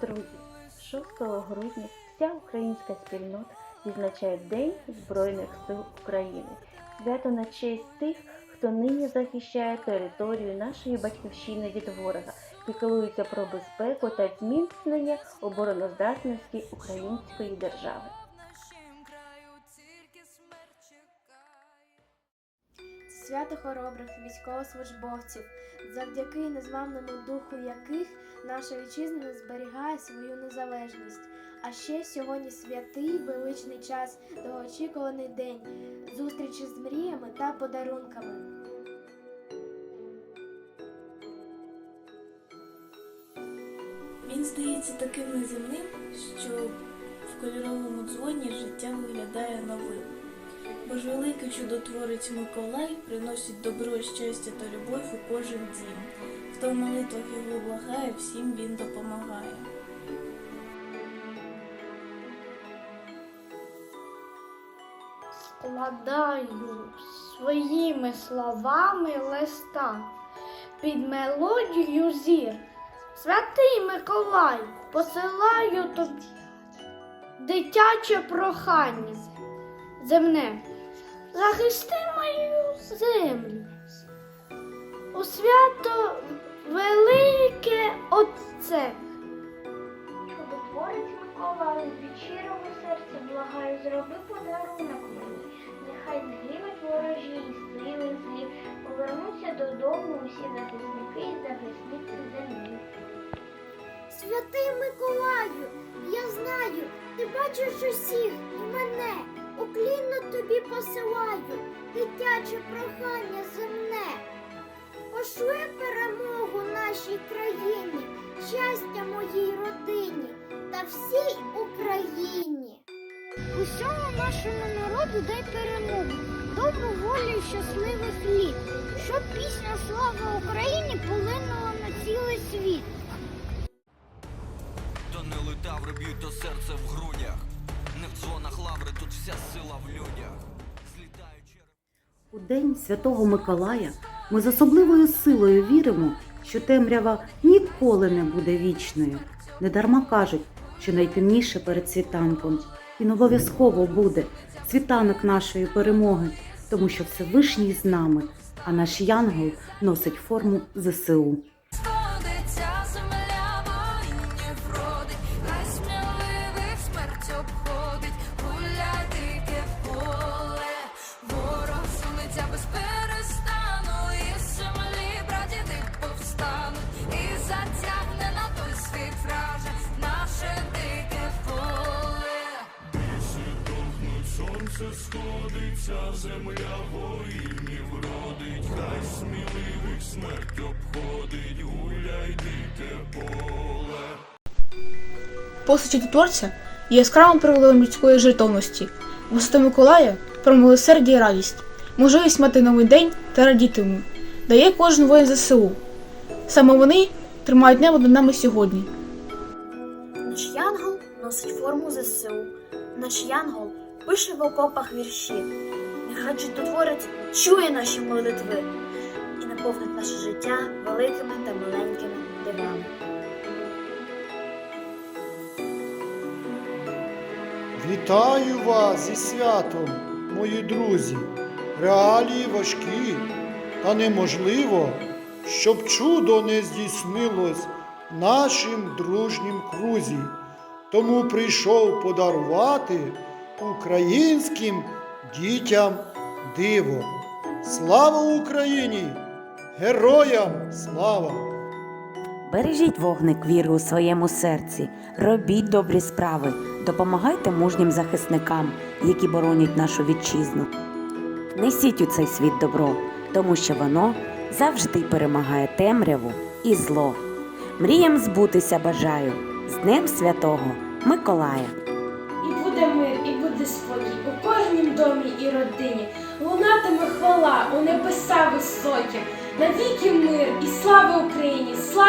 Друзі, 6 грудня вся українська спільнота відзначає День Збройних сил України. Свято на честь тих, хто нині захищає територію нашої батьківщини від ворога піклується про безпеку та зміцнення обороноздатності української держави. свято хоробрих військовослужбовців, завдяки незламному духу яких наша вітчизна зберігає свою незалежність. А ще сьогодні святий величний час, довгоочікуваний день, зустрічі з мріями та подарунками. Здається таким неземним, що в кольоровому дзвоні життя виглядає новим. Бо ж великий чудотворець Миколай приносить добро, щастя та любов у кожен дім. Хто в молитвах його благає, всім він допомагає. складаю своїми словами листа під мелодію зір. Святий Миколай, посилаю тобі дитяче прохання земне. Захисти мою землю. У свято велике Отце. Чудотворець Миколаю, від щирого серця благаю, зроби подарунок мені. Нехай згинуть ворожі і сили злі, повернуться додому усі захисники і захисниці землі. Святий Миколаю, я знаю, ти бачиш усіх і мене. Уклінно тобі посилаю, дитяче прохання земне. Пошли перемогу нашій країні, щастя моїй родині та всій Україні. Усьому нашому народу дай перемогу, добру волю і щасливих літ, щоб пісня Слава Україні полинула на цілий світ. Данили таври б'ють до серця в грудях. Не в дзвонах лаври, тут вся сила в людях. У День Святого Миколая ми з особливою силою віримо, що темрява ніколи не буде вічною. Недарма кажуть, що найтемніше перед світанком. Він обов'язково буде світанок нашої перемоги, тому що Всевишній з нами, а наш янгол носить форму ЗСУ. Постаті творця є яскравим приводом людської жертовності. Висота Миколая про милосердя і радість, можливість мати новий день та радіти йому, дає кожен воїн ЗСУ. Саме вони тримають небо над нами сьогодні. Наш янгол носить форму ЗСУ. Наш янгол пише в окопах вірші. Нехай чудотворець чує наші молитви і наповнить наше життя великими та маленькими дивами. Вітаю вас зі святом, мої друзі. Реалії важкі, та неможливо, щоб чудо не здійснилось нашим дружнім крузі. Тому прийшов подарувати українським дітям диво. Слава Україні! Героям слава! Бережіть вогник віри у своєму серці, робіть добрі справи, допомагайте мужнім захисникам, які боронять нашу вітчизну. Несіть у цей світ добро, тому що воно завжди перемагає темряву і зло. Мріям збутися бажаю з Днем Святого Миколая. І буде мир, буде спокій у кожнім домі і родині. Лунатиме хвала у небеса високі. Навіки мир і слава Україні! Слава!